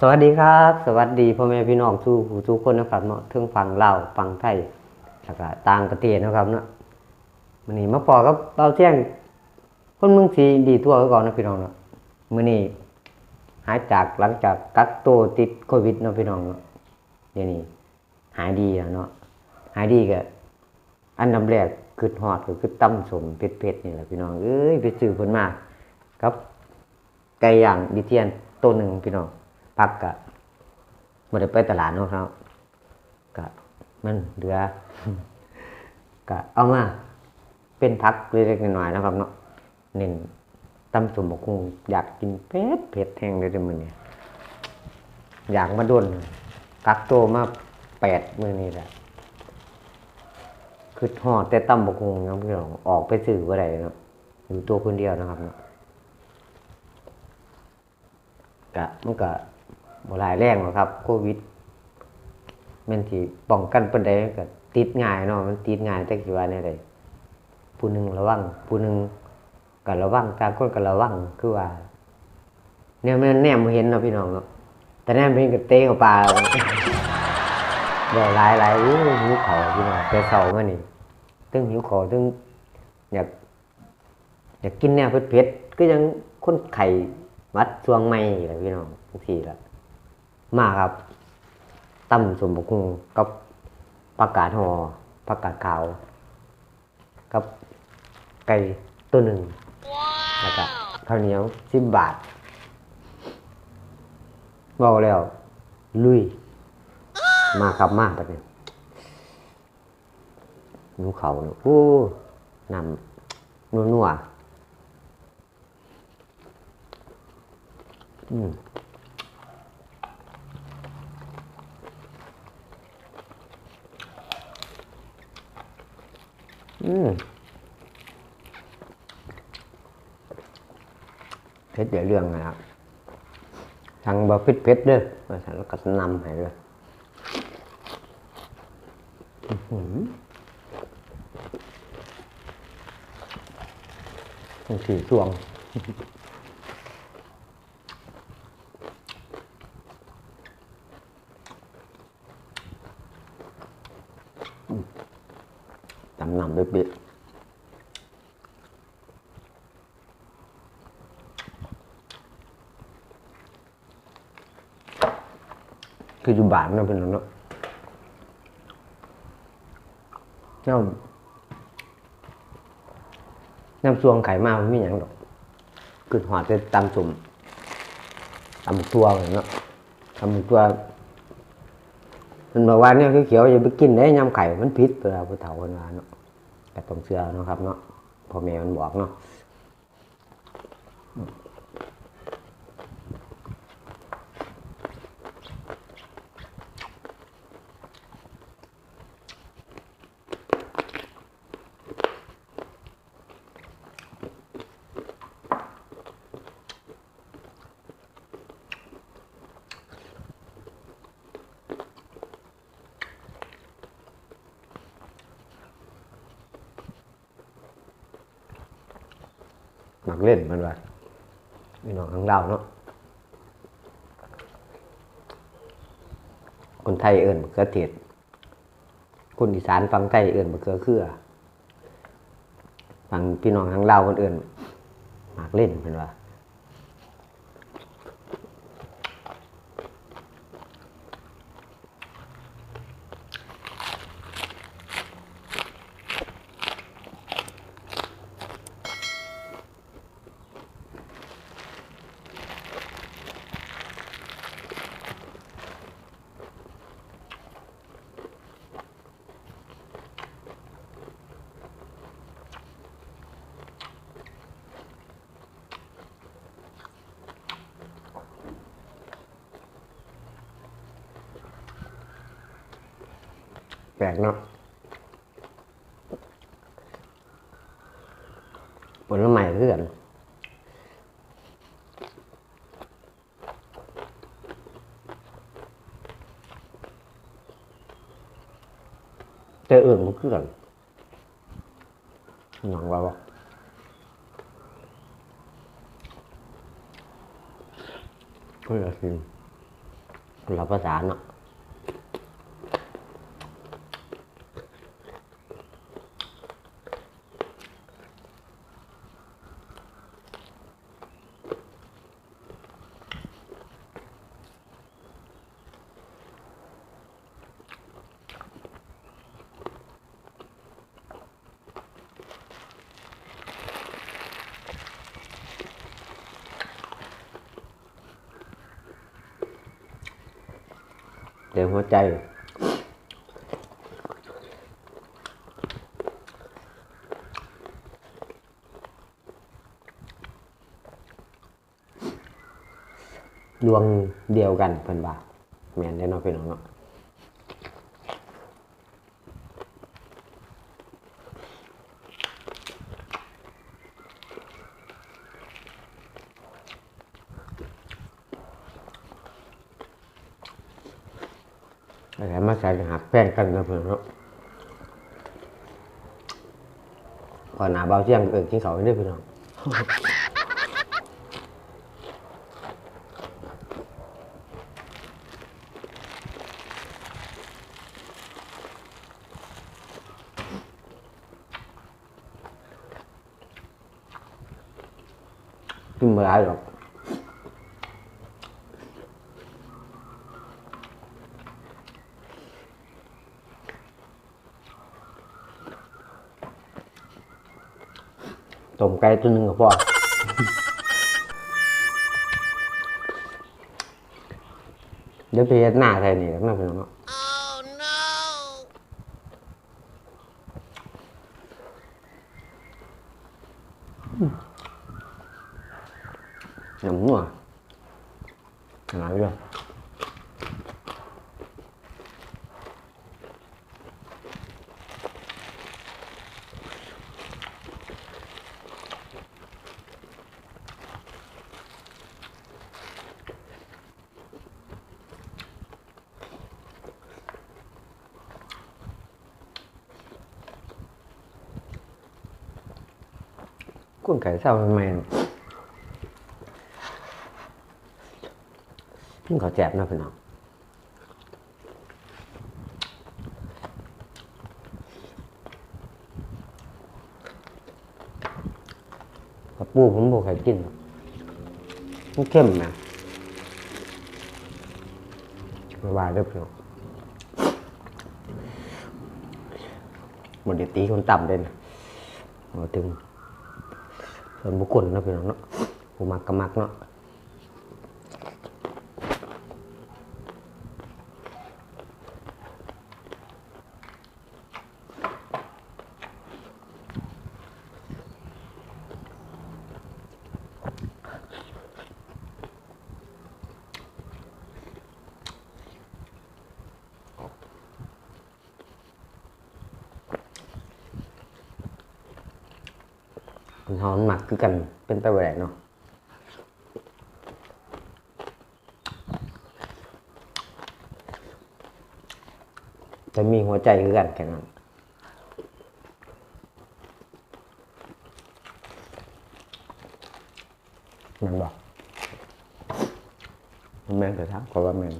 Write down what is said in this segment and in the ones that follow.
สวัสดีครับ สวัสดีพ่อแม่พี่น้องทุกผู้ทุกคนนะครับเนาะทั้งฟังเล่าวฟังไทยแล้วก็ต่างประเทศนะครับเนาะมื้อนี้มาพอกับเบาเที่ยงคนเมืองสีดีทั่วก่อนนะพี่น้องเนาะมื้อนี้หายจากหลังจากกักตัวติดโควิดเนาะพี่น้องเนาะเดี๋ยวนี้หายดีแล้วเนาะหายดีก็อันดับแรกคือฮอดก็คือตำสมเผ็ดๆนี่แหละพี่น้องเอ้ยไปซื้อเพิ่นมาครับไก่ย่างดิเทียนตัวหนึ่งพี่น้อง พักกะไม่ได้ไปตลาดเนาะครับกะมันเหลือกะเอามาเป็นพักเล็กๆน้อยๆนะครับเนาะหนึ่งตำสมบกคงอยากกินเผ็ดเผ็ดแห้งเลยเดี๋ยวมือนี้อยากมาด้นกักตัวมาแปดมือนี้แหละคือห่อแต่ตำบกคงนะพี่น้องออกไปสื่อว่าไรเนาะอยู่ตัวคนเดียวนะครับเนาะกะมันก็ บ่หลายแรงหรอกครับโควิดแมันสิป้องกันปานใดมันก็ติดง่ายเนาะมันติดง่ายแต่กี่ว่าแน่ใดผู้หนึงระวังผู้หนึงก็ระวังตางคนก็ระวังคือว่าเนี่ยมันแนมเห็นเนาะพี่น้องเนาะแต่แนมเห็นก็เตะเข้าปลาบ่หลายหลายอู้หิวข้าวพี่น้องแต่เช้ามานี่ตึงหิวข้าวตึงอยากอยากกินแนวเผ็ดๆก็ยังคนไข่วัดช่วงไม่แหละพี่น้องทุกทีละ มาครับตั้มสมบกุงกับผักกาดหอผักกาดขาวกับไก่ตัวหนึ่งแล้วก็ข้าวเหนียวสิบบาทบอกแล้ว ลุย มาครับมาแบบนี้นูเขาเนอะโอ้นำนัวๆอืม อืมเพชรเดี๋ยวเรื่องนะครับทางบะพชรเพชรเด้อมาสั่นแล้วก็นำให้เลยอื้อหือมันถือสวง จำนำด้วยเปิดคืออยู่บ้านนะเป็นเนาะน้ำน้ำซวงไข่มามันไม่หยังดอกคือหอดจะตำสุ่มตำตัวเลยเนาะตำตัว มันบอกว่าเนี่ยเขียวๆอย่าไปกินได้ยำไข่มันพิษเวลาผู้เฒ่าคนว่าเนาะแต่ต้องเชื่อเนาะครับเนาะพ่อแม่มันบอกเนาะ กเล่นมันว่าพี่น้องข้างเราวเนาะคนไทยเอิ่นมะเขือเทศคนอีสานฟังไทยเอิ่นมะเขือเคือฟังพี่น้องข้างเราวคนเอิ่นหมักเล่นมันว่า แปลกเนาะผลไม้เพื่อนแต่อื่นมันคือกันหนังว่าบ่ก็อยากกินเราภาษาเนาะ เดี๋ยวหัวใจ ดวงเดียวกันเพิ่นว่าแม่นได้อเนาะพี่น้องเนาะ อะไรมาใส่หักแป้งกันนะเพื่อนเนาะก่อนหนาเบาเที่ยงเกิดกินเขาไม่ได้อพี่น้องกินไม่ได้หรอกต้ม ไก่ตัวหนึ่งก็พอเดี๋ยวไปเฮ็ดหน้าไทยนี่แล้วนะพี่น้องเนาะ Oh no! น้ำนัวขนาดนี้เลย กุ้งไก่เศร้าทำไมกินข้าแจบนะพี่น้องกับปูผมบอกใครกินหรอกมันเข้มนะไม่ว่าเด้อพี่น้องบนเดตีคนต่ำเด่นมาถึง ส่วนบุคคลนะพี่น้องเนาะผมมักก็มักเนาะ มันหอมหมักคือกันเป็นตะแหวกเนาะจะมีหัวใจคือกันแค่นั้นมันบอกมันแม่นแต่ทักเพราะว่าแม่น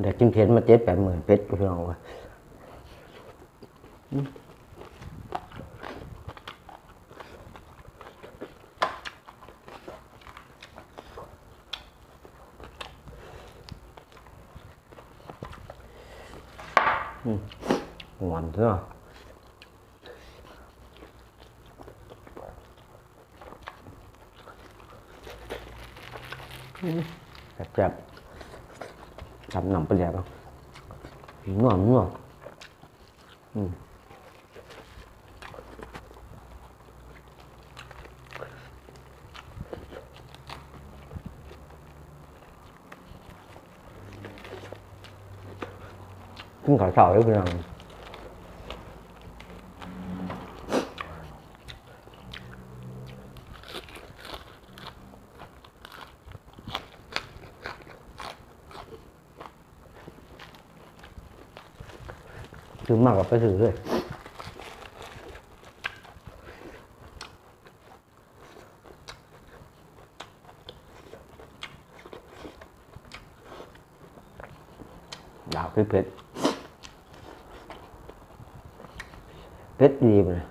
เดี๋ยวกินเพชรมาเจ็ดแปดหมื่นเพชรพี่น้องวะหวานเนาะจับ làm nằm bên đẹp không? Đúng rồi đúng rồi ừ. cũng khỏi sỏi cái nào. ซื้อมากกว่าไปซื้อเลยดาวเผ็ดเผ็ดเผ็ดดีเลย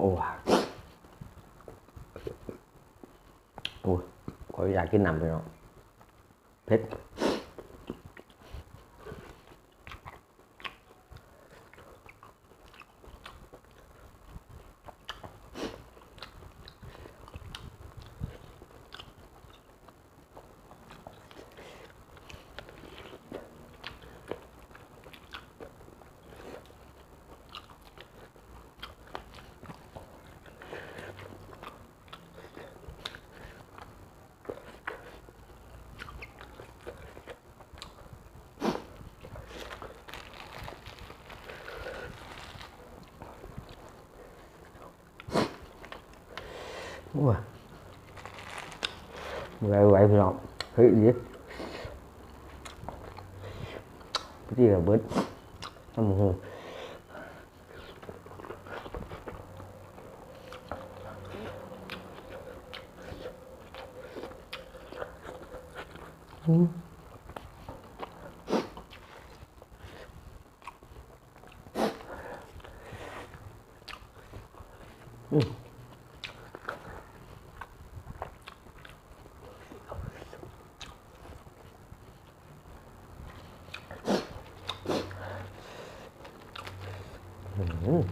โอ้โอ้ขออยาก กินน้ำไปเนาะเผ็ด Ủa. Vậy vậy phải không? Thấy gì? Cái gì là bớt Tầm hồ Ừ. Ừ. 嗯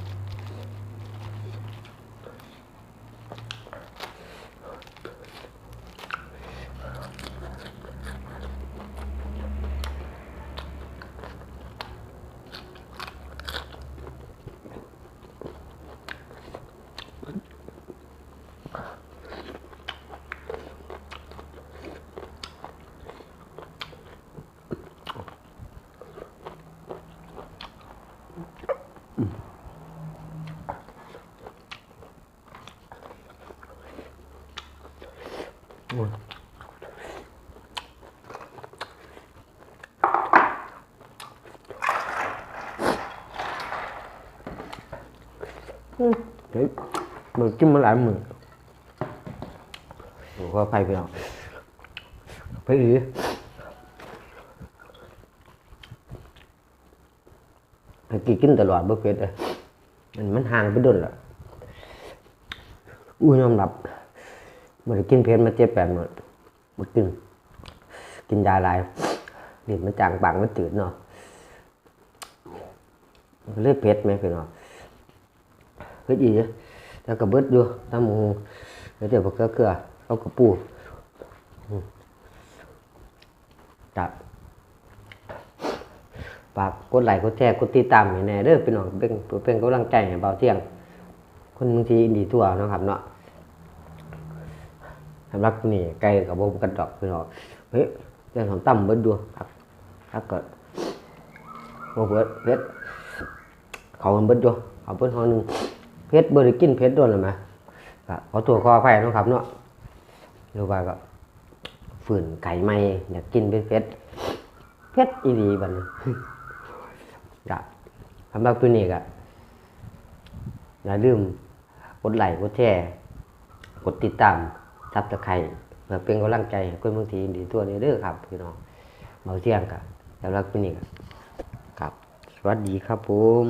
mình chim nó lại mình Ủa, có phải phải không? Phải gì? Phải kỳ kinh ตลอดบ่เผ็ดเลยมันมันห่างไปโดนละอุ้ยยอมรับมันกินเผ็ดมาเจ็บแปดหมดบ่กิน กินยาหลายนี่มันจางปากมันจืดเนาะมันเลยเผ็ดไหมพี่น้องเผ็ดอีก แล้วก็เบิดอยู่ตามหมูแล้วเดี๋ยวบ่เกลือเกลือเอากระปูจับฝากกดไลค์กดแชร์กดติดตามให้แน่เด้อพี่น้องเป็นเป็นกำลังใจให้เบาเที่ยง คนบางทีอินดีทั่วนะครับเนาะสำหรับนี้ไกลกับวงกันดอกพี่น้องเฮ้ยเรื่องของตั้มเบิดดูครับถ้าเกิดโมเบิดเพชรเขามันเบิดดูเขาเบิดห้องหนึ่ง เพชรเบิกินเพชรโดนหรือไหมก็ขอตัวขออภัยนะครับเนาะหรือว่าก็ฝืนไก่ไม่อยากกินเป็นเพชรเพชรอีดีบันก็สำหรับตัวนี้ก็อย่าลืมกดไลค์กดแชร์กดติดตามซับสไครต์เพื่อเป็นกำลังใจให้คนบางทีดีตัวนี้เด้อครับพี่น้องเบาเที่ยงกับสำหรับตัวนี้ก็ครับ สวัสดีครับผม